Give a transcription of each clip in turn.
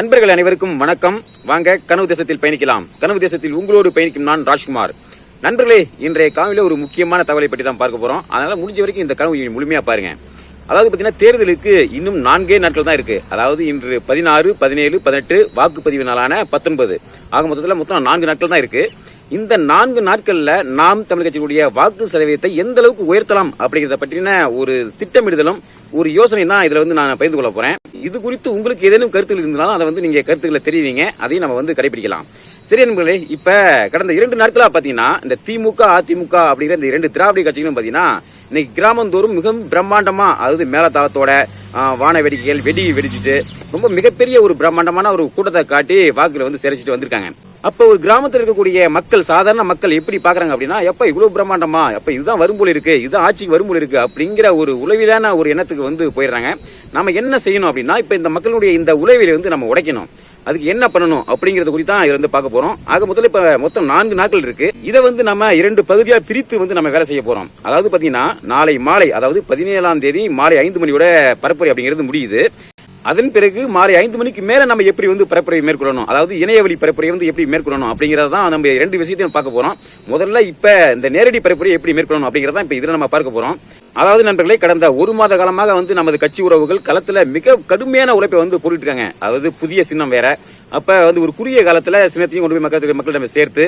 நண்பர்கள் அனைவருக்கும் வணக்கம். வாங்க கனவு தேசத்தில் பயணிக்கலாம். கனவு தேசத்தில் உங்களோடு பயணிக்கும் நான் ராஜ்குமார். நண்பர்களே இன்றைய காணொலியில ஒரு முக்கியமான தகவலை பற்றி தான் பார்க்க போறோம். அதனால முடிஞ்ச வரைக்கும் இந்த கனவு முழுமையா பாருங்க. அதாவது பாத்தீங்கன்னா தேர்தலுக்கு இன்னும் நான்கே நாட்கள் தான் இருக்கு. அதாவது இன்று பதினாறு பதினேழு பதினெட்டு வாக்குப்பதிவு நாளான பத்தொன்பது. ஆக மொத்தத்தில் மொத்தம் நான்கு நாட்கள் தான் இருக்கு. இந்த நான்கு நாட்கள்ல நாம் தமிழ் கட்சியுடைய வாக்கு சதவீதத்தை எந்த அளவுக்கு உயர்த்தலாம் அப்படிங்கறத பற்றின ஒரு திட்டமிடுதலும் ஒரு யோசனை தான் இதுல வந்து நான் பகிர்ந்து கொள்ள போறேன். இது குறித்து உங்களுக்கு ஏதேனும் கருத்துகள் இருந்தாலும் அதை வந்து நீங்க கருத்துக்களை தெரிவிங்க. அதையும் நம்ம வந்து கடைபிடிக்கலாம். சரி நண்பர்களே இப்ப கடந்த இரண்டு நாட்களா பாத்தீங்கன்னா இந்த திமுக அதிமுக அப்படிங்கிற இந்த இரண்டு திராவிட கட்சிகளும் பாத்தீங்கன்னா இன்னைக்கு கிராமந்தோறும் மிகவும் பிரம்மாண்டமா அதாவது மேலதாளத்தோட வான வேடிக்கைகள் வெடி வெடிச்சிட்டு ரொம்ப மிகப்பெரிய ஒரு பிரம்மாண்டமான ஒரு கூட்டத்தை காட்டி வாக்குல வந்து சிறைச்சிட்டு வந்திருக்காங்க. அப்ப ஒரு கிராமத்தில் இருக்கக்கூடிய மக்கள் சாதாரண மக்கள் எப்படி பாக்குறாங்க அப்படின்னா எப்ப இவ்வளவு பிரம்மாண்டமா எப்ப இதுதான் வரும் போல இருக்கு இதுதான் ஆட்சிக்கு வரும் போல இருக்கு அப்படிங்கிற ஒரு உளவிலான ஒரு எண்ணத்துக்கு வந்து போயிடுறாங்க. நாம என்ன செய்யணும் அப்படின்னா இப்ப இந்த மக்களுடைய இந்த உளவிலை வந்து நம்ம உடைக்கணும். அதுக்கு என்ன பண்ணணும் அப்படிங்கறது குறித்து தான் இருந்து பார்க்க போறோம். ஆக முதல்ல இப்ப மொத்தம் நான்கு நாட்கள் இருக்கு. இதை வந்து நம்ம இரண்டு பகுதியா பிரித்து வந்து நம்ம வேலை செய்ய போறோம். அதாவது பாத்தீங்கன்னா நாளை மாலை அதாவது பதினேழாம் தேதி மாலை ஐந்து மணியோட பரப்புரை அப்படிங்கிறது முடியுது. அதன் பிறகு மாலை ஐந்து மணிக்கு மேல நம்ம எப்படி வந்து பரப்புரையை மேற்கொள்ளணும்? அதாவது இணையவழி பரப்புரையை வந்து எப்படி மேற்கொள்ளணும் அப்படிங்கறத தான் நம்ம ரெண்டு விஷயத்தையும் பார்க்க போறோம். முதல்ல இப்ப இந்த நேரடி பரப்புரையை எப்படி மேற்கொள்ளணும் அப்படிங்கறத இப்ப இதுல நம்ம பார்க்க போறோம். அதாவது நண்பர்களே கடந்த ஒரு மாத காலமாக வந்து நமது கட்சி உறவுகள் களத்துல மிக கடுமையான உழைப்பை வந்து போட்டுட்டு இருக்காங்க அதாவது புதிய சின்னம் வேற. அப்ப வந்து ஒரு குறுகிய காலத்துல சின்னத்தையும் கொண்டு போய் மக்கள் நம்ம சேர்த்து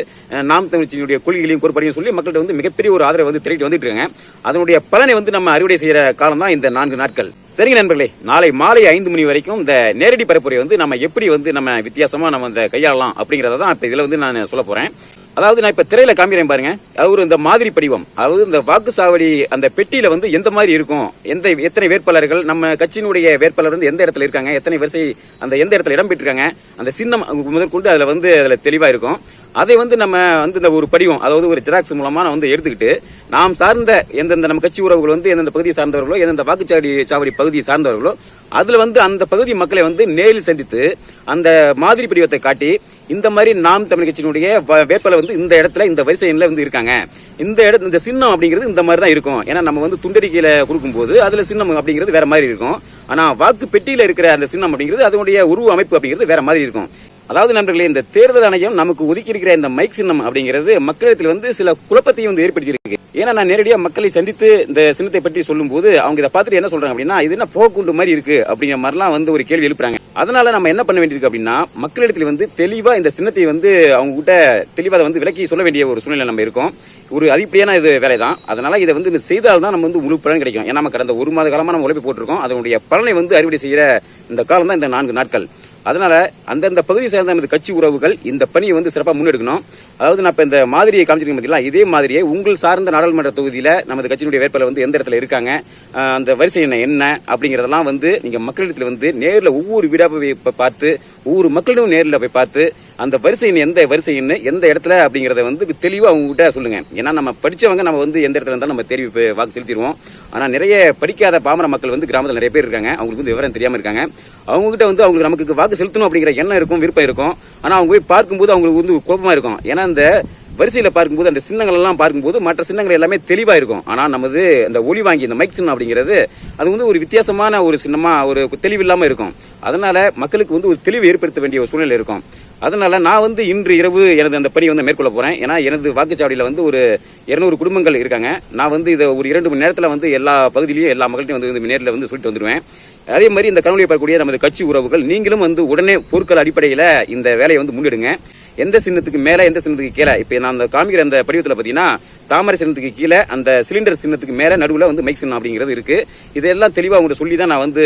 நாம் தமிழ்ச்சியினுடைய கொள்கைகளையும் கோட்பாடையும் சொல்லி மக்கள்கிட்ட வந்து மிகப்பெரிய ஒரு ஆதரவை வந்து திரட்டி வந்துட்டு இருக்காங்க. அதனுடைய பலனை வந்து நம்ம அறுவடை செய்யற காலம் தான் இந்த நான்கு நாட்கள். சரிங்க நண்பர்களே நாளை மாலை ஐந்து மணி வரைக்கும் இந்த நேரடி பரப்புரை வந்து நம்ம எப்படி வந்து நம்ம வித்தியாசமா நம்ம இந்த கையாளலாம் அப்படிங்கறத தான் இப்ப இதுல வந்து நான் சொல்ல போறேன். அதாவது நான் இப்ப திரையில காமிக்கிறேன் பாருங்க அவர் இந்த மாதிரி படிவம் அதாவது இந்த வாக்குச்சாவடி அந்த பெட்டியில வந்து எந்த மாதிரி இருக்கும் எந்த எத்தனை வேட்பாளர்கள் நம்ம கட்சியினுடைய வேட்பாளர் வந்து எந்த இடத்துல இருக்காங்க எத்தனை வரிசை அந்த எந்த இடத்துல இடம் பெற்றிருக்காங்க அந்த சின்னம் முதற்கொண்டு அதுல வந்து அதுல தெளிவா இருக்கும். அதை வந்து நம்ம வந்து இந்த ஒரு படிவம் அதாவது ஒரு ஜெராக்ஸ் மூலமா நான் வந்து எடுத்துக்கிட்டு நாம் சார்ந்த எந்தெந்த நம்ம கட்சி உறவுகள் வந்து எந்தெந்த பகுதியை சார்ந்தவர்களோ எந்தெந்த வாக்குச்சாவடி சாவடி பகுதியை சார்ந்தவர்களோ அதுல வந்து அந்த பகுதி மக்களை வந்து நேரில் சந்தித்து அந்த மாதிரி படிவத்தை காட்டி இந்த மாதிரி நாம் தமிழ் கட்சியினுடைய வ- வேட்பாளர் வந்து இந்த இடத்துல இந்த வரிசை எண்ணில் வந்து இருக்காங்க. இந்த இடத்துல இந்த சின்னம் அப்படிங்கிறது இந்த மாதிரி தான் இருக்கும். ஏன்னா நம்ம வந்து துண்டறிக்கையில கொடுக்கும்போது அதுல சின்னம் அப்படிங்கிறது வேற மாதிரி இருக்கும். ஆனா வாக்கு பெட்டியில இருக்கிற அந்த சின்னம் அப்படிங்கிறது அதனுடைய உருவ அமைப்பு அப்படிங்கிறது வேற மாதிரி இருக்கும். அதாவது நண்பர்களே இந்த தேர்தல் ஆணையம் நமக்கு ஒதுக்கி இருக்கிற இந்த மைக் சின்னம் அப்படிங்கிறது மக்களிடத்தில் வந்து சில குழப்பத்தையும் வந்து ஏற்படுத்தியிருக்கு. ஏன்னா நான் நேரடியா மக்களை சந்தித்து இந்த சின்னத்தை பற்றி சொல்லும்போது அவங்க இதை பார்த்துட்டு என்ன சொல்றாங்க அப்படின்னா இது என்ன போக்குண்டு மாதிரி இருக்கு அப்படிங்கிற மாதிரிலாம் வந்து ஒரு கேள்வி எழுப்புறாங்க. அதனால நம்ம என்ன பண்ண வேண்டியிருக்கு அப்படின்னா மக்களிடத்தில் வந்து தெளிவா இந்த சின்னத்தை வந்து அவங்க கிட்ட தெளிவா அதை வந்து விலக்கி சொல்ல வேண்டிய ஒரு சூழ்நிலை நம்ம இருக்கோம். ஒரு அடிப்படையான இது வேலை தான் அதனால இதை வந்து செய்தால் தான் நம்ம வந்து முழு பலன் கிடைக்கும். ஏன்னா நம்ம கடந்த ஒரு மாத காலமா நம்ம உழைப்பு போட்டிருக்கோம். அதனுடைய பலனை வந்து அறுவடை செய்யற இந்த காலம் தான் இந்த நான்கு நாட்கள். அதனால அந்தந்த பகுதி சேர்ந்த நமது கட்சி உறவுகள் இந்த பணியை வந்து சிறப்பாக முன்னெடுக்கணும். அதாவது நான் இப்ப இந்த மாதிரியை காமிச்சிருக்கேன் பார்த்தீங்களா இதே மாதிரியே உங்கள் சார்ந்த நாடாளுமன்ற தொகுதியில நமது கட்சியினுடைய வேட்பாளர் வந்து எந்த இடத்துல இருக்காங்க? அந்த வரிசை என்ன என்ன அப்படிங்கறதெல்லாம் வந்து நீங்க மக்களிடத்துல வந்து நேரில் ஒவ்வொரு வீடாக பார்த்து ஒவ்வொரு மக்களிடம் நேரில் போய் பார்த்து அந்த வரிசை எந்த வரிசை எந்த இடத்துல அப்படிங்கறத வந்து தெளிவாக அவங்க கிட்ட சொல்லுங்க. ஏன்னா நம்ம படிச்சவங்க நம்ம வந்து எந்த இடத்துல இருந்தாலும் நம்ம தெரிவி வாக்கு செலுத்திடுவோம். ஆனால் நிறைய படிக்காத பாமர மக்கள் வந்து கிராமத்தில் நிறைய பேர் இருக்காங்க. அவங்களுக்கு வந்து விவரம் தெரியாமல் இருக்காங்க. அவங்க கிட்ட வந்து அவங்களுக்கு நமக்கு வாக்கு செலுத்தணும் அப்படிங்கிற எண்ணம் இருக்கும் விருப்பம் இருக்கும். ஆனால் அவங்க போய் பார்க்கும்போது அவங்களுக்கு வந்து கோபமாக இருக்கும். ஏன்னா இந்த வரிசையில் பார்க்கும்போது அந்த சின்னங்கள் எல்லாம் பார்க்கும்போது மற்ற சின்னங்கள் எல்லாமே தெளிவாக இருக்கும் ஆனால் நமது அந்த ஒளி வாங்கி இந்த மைக் சின்னம் அப்படிங்கிறது அது வந்து ஒரு வித்தியாசமான ஒரு சின்னமாக ஒரு தெளிவில்லாம இருக்கும். அதனால மக்களுக்கு வந்து ஒரு தெளிவு ஏற்படுத்த வேண்டிய ஒரு சூழ்நிலை இருக்கும். அதனால நான் வந்து இன்று இரவு எனது அந்த பணி வந்து மேற்கொள்ள போறேன். ஏன்னா எனது வாக்குச்சாவடியில் வந்து ஒரு இருநூறு குடும்பங்கள் இருக்காங்க. நான் வந்து இதை ஒரு இரண்டு மணி நேரத்தில் வந்து எல்லா பகுதியிலையும் எல்லா மக்கள்கிட்டையும் வந்து இந்த நேரில் வந்து சொல்லிட்டு வந்துருவேன். அதே மாதிரி இந்த கனவுலை பார்க்கக்கூடிய நமது கட்சி உறவுகள் நீங்களும் வந்து உடனே பொருட்கள் அடிப்படையில் இந்த வேலையை வந்து முன்னெடுங்க. எந்த சின்னத்துக்கு மேல எந்த சின்னத்துக்கு கீழே? இப்ப நான் அந்த காமிக்கிற அந்த படிவத்தில் பாத்தீங்கன்னா தாமரை சின்னத்துக்கு கீழே அந்த சிலிண்டர் சின்னத்துக்கு மேல நடுவில் வந்து மைக் சின்னம் அப்படிங்கிறது இருக்கு. இதெல்லாம் தெளிவா உங்கள்கிட்ட சொல்லி தான் நான் வந்து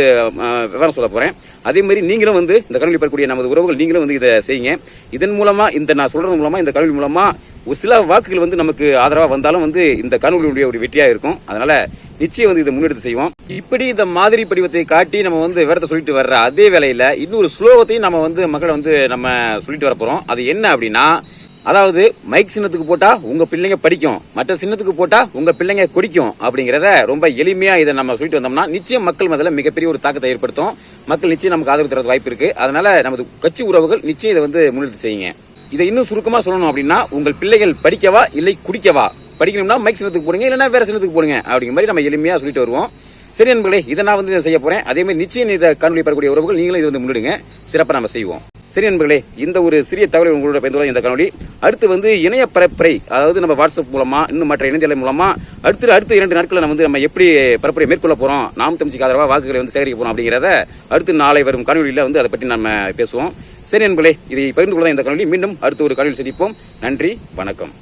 விவரம் சொல்ல போறேன். அதே மாதிரி நீங்களும் வந்து இந்த கல்வி பெறக்கூடிய நமது உறவுகள் நீங்களும் வந்து இதை செய்யுங்க. இதன் மூலமா இந்த நான் சொல்றது மூலமா இந்த கல்வி மூலமா ஒரு சில வாக்குகள் வந்து நமக்கு ஆதரவா வந்தாலும் வந்து இந்த கனவுகளுடைய ஒரு வெற்றியா இருக்கும். அதனால நிச்சயம் வந்து இதை முன்னெடுத்து செய்வோம். இப்படி இந்த மாதிரி படிவத்தை காட்டி நம்ம வந்து விவரத்தை சொல்லிட்டு வர்ற அதே வேலையில இன்னொரு ஸ்லோகத்தையும் நம்ம வந்து மக்களை வந்து நம்ம சொல்லிட்டு வர போறோம். அது என்ன அப்படின்னா அதாவது மைக் சின்னத்துக்கு போட்டா உங்க பிள்ளைங்க படிக்கும் மற்ற சின்னத்துக்கு போட்டா உங்க பிள்ளைங்க குடிக்கும் அப்படிங்கறத ரொம்ப எளிமையா இதை நம்ம சொல்லிட்டு வந்தோம்னா நிச்சயம் மக்கள் மத்தியில மிகப்பெரிய ஒரு தாக்கத்தை ஏற்படுத்தும். மக்கள் நிச்சயம் நமக்கு ஆதரவு தரது வாய்ப்பு இருக்கு. அதனால நமது கட்சி உறவுகள் நிச்சயம் இதை வந்து முன்னெடுத்து செய்யுங்க. இதை இன்னும் சுருக்கமா சொல்லணும் அப்படின்னா உங்கள் பிள்ளைகள் படிக்கவா இல்லை குடிக்கவா? படிக்கணும்னா மைக் சின்னத்துக்கு போடுங்க இல்லைன்னா வேற சின்னத்துக்கு போடுங்க அப்படிங்கிற மாதிரி நம்ம எளிமையாக சொல்லிட்டு வருவோம். சரி நண்பர்களே இதை நான் வந்து செய்ய போறேன். அதே மாதிரி நிச்சயம் இதை காணொலி பெறக்கூடிய உறவுகள் நீங்களும் இது வந்து முன்னிடுங்க. சிறப்பாக நம்ம செய்வோம். சரி நண்பர்களே இந்த ஒரு சிறிய தகவலை உங்களோட பயந்துள்ள இந்த காணொலி அடுத்து வந்து இணைய பரப்புரை அதாவது நம்ம வாட்ஸ்அப் மூலமா இன்னும் மற்ற இணையதளம் மூலமா அடுத்து அடுத்த இரண்டு நாட்களில் நம்ம வந்து நம்ம எப்படி பரப்புரை மேற்கொள்ள போறோம் நாம் தமிழ்ச்சிக்கு ஆதரவாக வாக்குகளை வந்து சேகரிக்க போறோம் அப்படிங்கிறத அடுத்து நாளை வரும் காணொலியில் வந்து அதை பற்றி நம்ம பேசுவோம். சரி நண்பர்களே இதை பகிர்ந்து கொள்ள இந்த காணொலி மீண்டும் அடுத்த ஒரு காணொலி சந்திப்போம். நன்றி வணக்கம்.